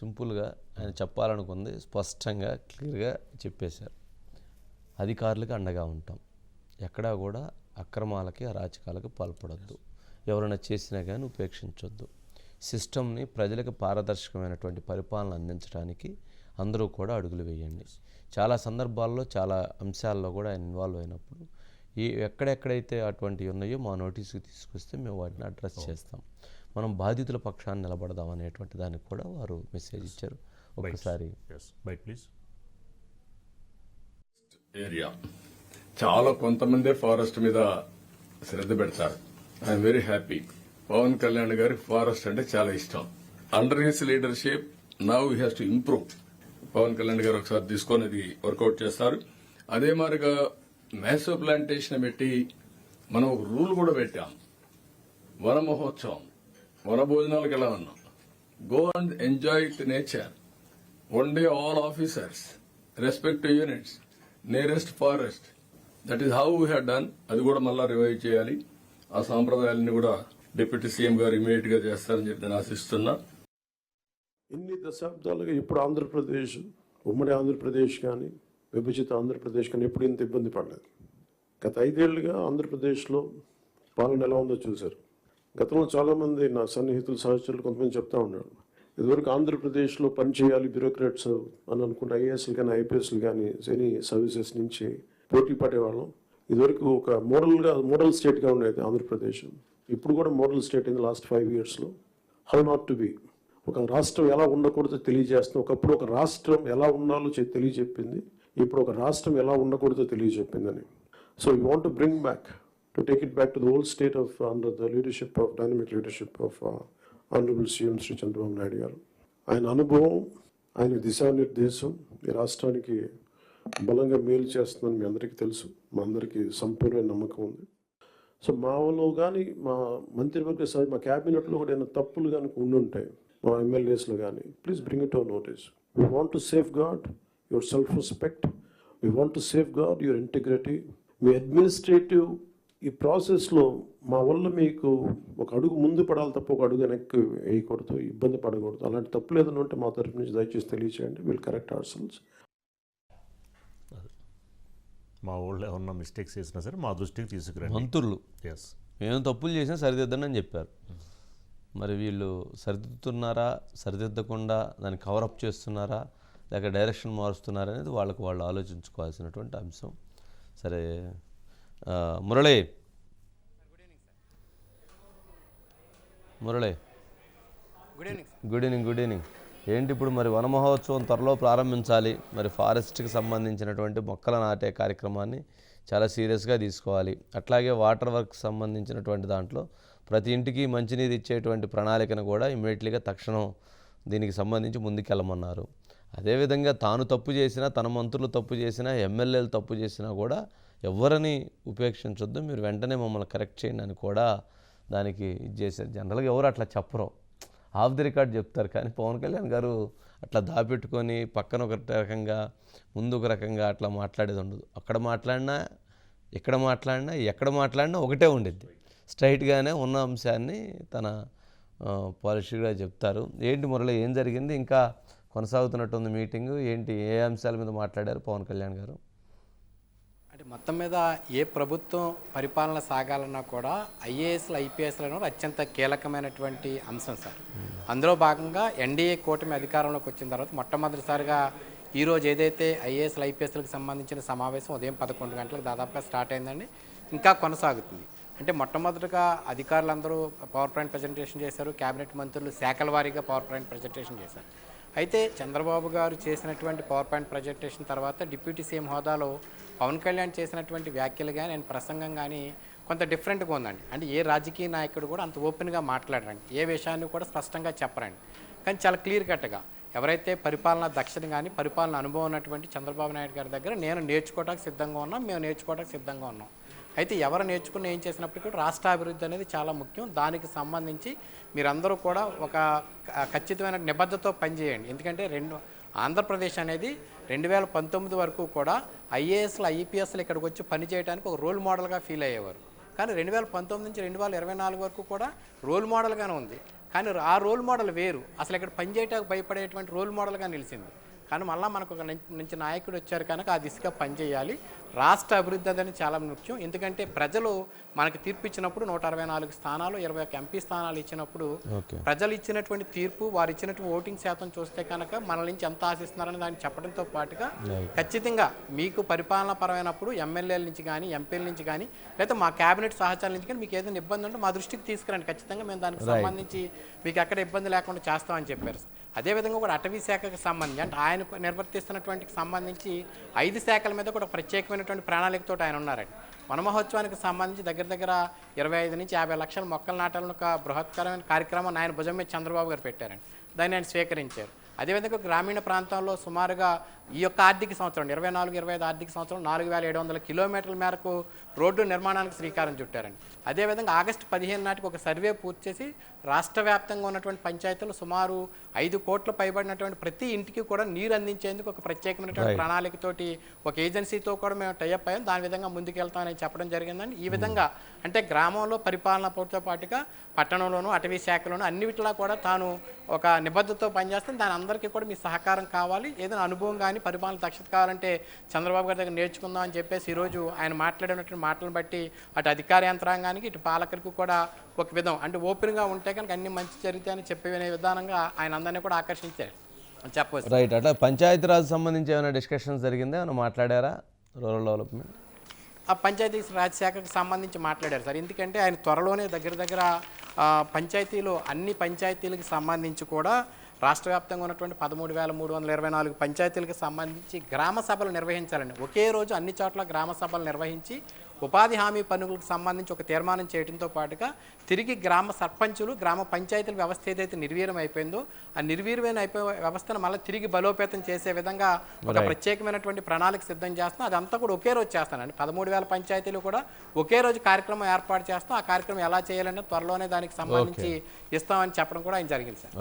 సింపుల్గా ఆయన చెప్పాలనుకుంది స్పష్టంగా క్లియర్గా చెప్పేశారు. అధికారులకు అండగా ఉంటాం. ఎక్కడా కూడా అక్రమాలకి అరాచకాలకు పాల్పడొద్దు. ఎవరైనా చేసినా కానీ ఉపేక్షించొద్దు. సిస్టమ్ని ప్రజలకు పారదర్శకమైనటువంటి పరిపాలన అందించడానికి అందరూ కూడా అడుగులు వేయండి. చాలా సందర్భాల్లో చాలా అంశాల్లో కూడా ఆయన ఇన్వాల్వ్ అయినప్పుడు ఈ ఎక్కడెక్కడైతే అటువంటివి ఉన్నాయో మా నోటీసుకి తీసుకొస్తే మేము వాటిని అడ్రస్ చేస్తాం. మనం బాధితుల పక్షాన్ని నిలబడదాం అనేటువంటి దానికి కూడా వారు మెసేజ్ ఇచ్చారు. ఒకసారి ఎస్ బైట్ ప్లీజ్ ఏరియా చాలా కొంతమందే ఫారెస్ట్ మీద శ్రద్ధ పెడతారు. I am very happy Pawan Kalyan garu forest అంటే చాలా ఇష్టం. Under his leadership now he has to improve Pawan Kalyan garu ఒకసారి తీసుకొని ఇది వర్కౌట్ చేస్తారు. అదే మాదిరిగా మ్యాసో ప్లాంటేషన్ పెట్టి మనం ఒక రూల్ కూడా పెట్టాం. వన మహోత్సవం. వన భోజనాలకు ఎలా ఉన్నాం? Go and enjoy the nature one day all officers respect units nearest forest that is how we had done అది కూడా మళ్ళా రివైవ్ చేయాలి. ఆ సాంప్రదాయాలని కూడా డిప్యూటీ సీఎం గారు ఇమీడియట్గా చేస్తారని చెప్పి నేను ఆశిస్తున్నా. ఇన్ని దశాబ్దాలుగా ఇప్పుడు ఆంధ్రప్రదేశ్ ఉమ్మడి ఆంధ్రప్రదేశ్ కానీ విభజిత ఆంధ్రప్రదేశ్ కానీ ఎప్పుడు ఇంత ఇబ్బంది పడలేదు. గత ఐదేళ్ళుగా ఆంధ్రప్రదేశ్లో పాలన ఎలా ఉందో చూశారు. గతంలో చాలామంది నా సన్నిహితులు సహచరులు కొంతమంది చెప్తా ఉన్నారు. ఇదివరకు ఆంధ్రప్రదేశ్లో పనిచేయాలి బ్యూరోక్రాట్స్ అని అనుకుంటే ఐఏఎస్లు కానీ ఐపీఎస్లు కానీ ఎనీ సర్వీసెస్ నుంచి పోటీ పడేవాళ్ళం. ఇదివరకు ఒక మోడల్గా మోడల్ స్టేట్గా ఉండేది ఆంధ్రప్రదేశ్. ఇప్పుడు కూడా మోడల్ స్టేట్ అయింది లాస్ట్ ఫైవ్ ఇయర్స్లో. How not to be. ఒక రాష్ట్రం ఎలా ఉండకూడదో తెలియజేస్తుంది ఒకప్పుడు ఒక రాష్ట్రం ఎలా ఉండాలో తెలియజెప్పింది. ఇప్పుడు ఒక రాష్ట్రం ఎలా ఉండకూడదో తెలియజెప్పిందని so you want to bring back to take it back to the whole state of under the leadership of dynamic leadership of honourable CM Shri Chandrababu Naidu garu. ఆయన అనుభవం ఆయన దిశానిర్దేశం ఈ రాష్ట్రానికి బలంగా మేలు చేస్తుందని మీ అందరికీ తెలుసు. మా అందరికీ సంపూర్ణ నమ్మకం ఉంది. సో మాలో కానీ మా మంత్రివర్గ సభ మా క్యాబినెట్లో కూడా ఏమైనా తప్పులు కనుక ఉండుంటాయి మా ఎమ్మెల్యేస్లో కానీ please bring it our notice we want to safeguard your self respect we want to safeguard your integrity మీ అడ్మినిస్ట్రేటివ్ ఈ ప్రాసెస్లో మా వల్ల మీకు ఒక అడుగు ముందు పడాలి తప్ప ఒక అడుగు వెనక్కి వేయకూడదు ఇబ్బంది పడకూడదు. అలాంటి తప్పులు ఏదైనా ఉంటే మా తరపు నుంచి దయచేసి తెలియచేయండి. విల్ కరెక్ట్ అవర్ సెల్స్ మా ఊళ్ళో ఏమన్నా మిస్టేక్స్ చేసినా సరే మా దృష్టికి తీసుకురండి. మంత్రులు. ఎస్ మేము తప్పులు చేసినా సరిదిద్దండి అని చెప్పారు. మరి వీళ్ళు సరిదిద్దుతున్నారా సరిదిద్దకుండా దాన్ని కవరప్ చేస్తున్నారా లేక డైరెక్షన్ మారుస్తున్నారా అనేది వాళ్ళకు వాళ్ళు ఆలోచించుకోవాల్సినటువంటి అంశం. సరే Murali. Murali. Good evening good evening good evening. ఏంటి ఇప్పుడు మరి వన మహోత్సవం త్వరలో ప్రారంభించాలి మరి ఫారెస్ట్కి సంబంధించినటువంటి మొక్కలు నాటే కార్యక్రమాన్ని చాలా సీరియస్గా తీసుకోవాలి. అట్లాగే వాటర్ వర్క్ సంబంధించినటువంటి దాంట్లో ప్రతి ఇంటికి మంచినీరు ఇచ్చేటువంటి ప్రణాళికను కూడా ఇమ్మీడియట్లీగా తక్షణం దీనికి సంబంధించి ముందుకెళ్ళమన్నారు. అదేవిధంగా తాను తప్పు చేసినా తన మంత్రులు తప్పు చేసినా ఎమ్మెల్యేలు తప్పు చేసినా కూడా ఎవరిని ఉపేక్షించొద్దు. మీరు వెంటనే మమ్మల్ని కరెక్ట్ చేయండి అని కూడా దానికి ఇది చేశారు. జనరల్గా ఎవరు అట్లా చెప్పరు. ఆఫ్ ది రికార్డ్ చెప్తారు. కానీ పవన్ కళ్యాణ్ గారు అట్లా దాపెట్టుకొని పక్కన ఒక రకంగా ముందు ఒక రకంగా అట్లా మాట్లాడేది ఉండదు. అక్కడ మాట్లాడినా ఇక్కడ మాట్లాడినా ఎక్కడ మాట్లాడినా ఒకటే ఉండిద్ది. స్ట్రైట్గానే ఉన్న అంశాన్ని తన పాలసీగా చెప్తారు. ఏంటి మురళి ఏం జరిగింది? ఇంకా కొనసాగుతున్నట్టుంది మీటింగ్. ఏంటి ఏ అంశాల మీద మాట్లాడారు పవన్ కళ్యాణ్ గారు? అంటే మొత్తం మీద ఏ ప్రభుత్వం పరిపాలన సాగాలన్నా కూడా ఐఏఎస్లు ఐపీఎస్లు అనేవి అత్యంత కీలకమైనటువంటి అంశం సార్. అందులో భాగంగా ఎన్డీఏ కూటమి అధికారంలోకి వచ్చిన తర్వాత మొట్టమొదటిసారిగా ఈరోజు ఏదైతే ఐఏఎస్లు ఐపీఎస్లకు సంబంధించిన సమావేశం ఉదయం పదకొండు గంటలకు దాదాపుగా స్టార్ట్ అయిందండి ఇంకా కొనసాగుతుంది. అంటే మొట్టమొదటిగా అధికారులందరూ పవర్ పాయింట్ ప్రజెంటేషన్ చేశారు కేబినెట్ మంత్రులు శాఖల వారీగా పవర్ పాయింట్ ప్రజెంటేషన్ చేశారు. అయితే చంద్రబాబు గారు చేసినటువంటి పవర్ పాయింట్ ప్రజెంటేషన్ తర్వాత డిప్యూటీ సీఎం హోదాలో పవన్ కళ్యాణ్ చేసినటువంటి వ్యాఖ్యలు కానీ ఆయన ప్రసంగం కానీ కొంత డిఫరెంట్గా ఉందండి. అంటే ఏ రాజకీయ నాయకుడు కూడా అంత ఓపెన్గా మాట్లాడరండి. ఏ విషయాన్ని కూడా స్పష్టంగా చెప్పరండి. కానీ చాలా క్లియర్ కట్గా ఎవరైతే పరిపాలన దక్షత కానీ పరిపాలన అనుభవం ఉన్నటువంటి చంద్రబాబు నాయుడు గారి దగ్గర నేను నేర్చుకోవడానికి సిద్ధంగా ఉన్నాం మేము నేర్చుకోవడానికి సిద్ధంగా ఉన్నాం. అయితే ఎవరు నేర్చుకుని ఏం చేసినప్పటికీ కూడా రాష్ట్ర అభివృద్ధి అనేది చాలా ముఖ్యం. దానికి సంబంధించి మీరందరూ కూడా ఒక ఖచ్చితమైన నిబద్ధతో పనిచేయండి. ఎందుకంటే రెండు ఆంధ్రప్రదేశ్ అనేది రెండు వేల పంతొమ్మిది వరకు కూడా ఐఏఎస్లు ఐపీఎస్లు ఇక్కడికి వచ్చి పనిచేయడానికి ఒక రోల్ మోడల్గా ఫీల్ అయ్యేవారు. కానీ రెండు వేల పంతొమ్మిది నుంచి రెండు వేల ఇరవై నాలుగు వరకు కూడా రోల్ మోడల్గానే ఉంది. కానీ ఆ రోల్ మోడల్ వేరు. అసలు ఇక్కడ పనిచేయటానికి భయపడేటువంటి రోల్ మోడల్గా నిలిచింది. కానీ మళ్ళీ మనకు ఒక మంచి- మంచి నాయకుడు వచ్చారు కనుక ఆ దిశగా పనిచేయాలి. రాష్ట్ర అభివృద్ధి అనేది చాలా ముఖ్యం. ఎందుకంటే ప్రజలు మనకి తీర్పు ఇచ్చినప్పుడు నూట అరవై నాలుగు స్థానాలు ఇరవై ఒక ఎంపీ స్థానాలు ఇచ్చినప్పుడు ప్రజలు ఇచ్చినటువంటి తీర్పు వారు ఇచ్చినటువంటి ఓటింగ్ శాతం చూస్తే కనుక మన నుంచి ఎంత ఆశిస్తున్నారని దాన్ని చెప్పడంతో పాటుగా ఖచ్చితంగా మీకు పరిపాలన పరమైనప్పుడు ఎమ్మెల్యేల నుంచి కానీ ఎంపీల నుంచి కానీ లేదా మా కేబినెట్ సహచారుల నుంచి కానీ మీకు ఏదైనా ఇబ్బంది ఉంటే మా దృష్టికి తీసుకురండి. ఖచ్చితంగా మేము దానికి సంబంధించి మీకు ఎక్కడ ఇబ్బంది లేకుండా చేస్తామని చెప్పారు అదేవిధంగా కూడా అటవీ శాఖకు సంబంధించి అంటే ఆయన నిర్వర్తిస్తున్నటువంటి సంబంధించి ఐదు శాఖల మీద కూడా ప్రత్యేకమైనటువంటి ప్రణాళికతో ఆయన ఉన్నారండి. వనమహోత్సవానికి సంబంధించి దగ్గర దగ్గర ఇరవై ఐదు నుంచి యాభై లక్షల మొక్కలు నాటాలను ఒక బృహత్కరమైన కార్యక్రమం ఆయన భుజం మీద చంద్రబాబు గారు పెట్టారండి. దాన్ని ఆయన స్వీకరించారు. అదేవిధంగా గ్రామీణ ప్రాంతంలో సుమారుగా ఈ యొక్క ఆర్థిక సంవత్సరం ఇరవై నాలుగు ఇరవై ఐదు ఆర్థిక సంవత్సరం నాలుగు వేల ఏడు వందల కిలోమీటర్ల మేరకు రోడ్డు నిర్మాణానికి శ్రీకారం చుట్టారండి. అదేవిధంగా ఆగస్టు పదిహేను నాటికి ఒక సర్వే పూర్తి చేసి రాష్ట్ర వ్యాప్తంగా ఉన్నటువంటి పంచాయతీలు సుమారు ఐదు కోట్ల పైబడినటువంటి ప్రతి ఇంటికి కూడా నీరు అందించేందుకు ఒక ప్రత్యేకమైనటువంటి ప్రణాళికతోటి ఒక ఏజెన్సీతో కూడా మేము టైఅప్ అయ్యాం. దాని విధంగా ముందుకెళ్తామని చెప్పడం జరిగిందండి. ఈ విధంగా అంటే గ్రామంలో పరిపాలన పోటీతో పాటుగా పట్టణంలోనూ అటవీ శాఖలోనూ అన్ని వీటిలా కూడా తాను ఒక నిబద్ధతతో పనిచేస్తాను దాని అందరికీ కూడా మీ సహకారం కావాలి. ఏదైనా అనుభవం కానీ పరిపాలన దక్షత కావాలంటే చంద్రబాబు గారి దగ్గర నేర్చుకుందాం అని చెప్పేసి ఈరోజు ఆయన మాట్లాడినటువంటి మాటలను బట్టి అటు అధికార యంత్రాంగానికి ఇటు పాలకులకు కూడా ఒక విధం. అంటే ఓపెన్గా ఉంటే కనుక అన్ని మంచి జరుగుతాయని చెప్పే విధానంగా ఆయన అందరినీ కూడా ఆకర్షించారు. చెప్పవచ్చు రైట్. అట్లా పంచాయతీరాజ్ సంబంధించి ఏమైనా డిస్కషన్స్ జరిగిందా? ఏమైనా మాట్లాడారా? Rural development. ఆ పంచాయతీ రాజ్ శాఖకు సంబంధించి మాట్లాడారు సార్. ఎందుకంటే ఆయన త్వరలోనే దగ్గర దగ్గర పంచాయతీలు అన్ని పంచాయతీలకు సంబంధించి కూడా రాష్ట్ర వ్యాప్తంగా ఉన్నటువంటి పదమూడు వేల మూడు వందల ఇరవై నాలుగు పంచాయతీలకు సంబంధించి గ్రామ సభలు నిర్వహించాలండి. ఒకే రోజు అన్ని చోట్ల గ్రామ సభలు నిర్వహించి ఉపాధి హామీ పన్నులకు సంబంధించి ఒక తీర్మానం చేయడంతో పాటుగా తిరిగి గ్రామ సర్పంచులు గ్రామ పంచాయతీల వ్యవస్థ ఏదైతే నిర్వీర్యం అయిపోయిందో ఆ నిర్వీర్యమైన అయిపోయే వ్యవస్థను మళ్ళీ తిరిగి బలోపేతం చేసే విధంగా ఒక ప్రత్యేకమైనటువంటి ప్రణాళిక సిద్ధం చేస్తాం అదంతా కూడా ఒకే రోజు చేస్తానండి. పదమూడు వేల పంచాయతీలు కూడా ఒకే రోజు కార్యక్రమం ఏర్పాటు చేస్తాం. ఆ కార్యక్రమం ఎలా చేయాలనే త్వరలోనే దానికి సంబంధించి ఇస్తామని చెప్పడం కూడా ఆయన జరిగింది సార్.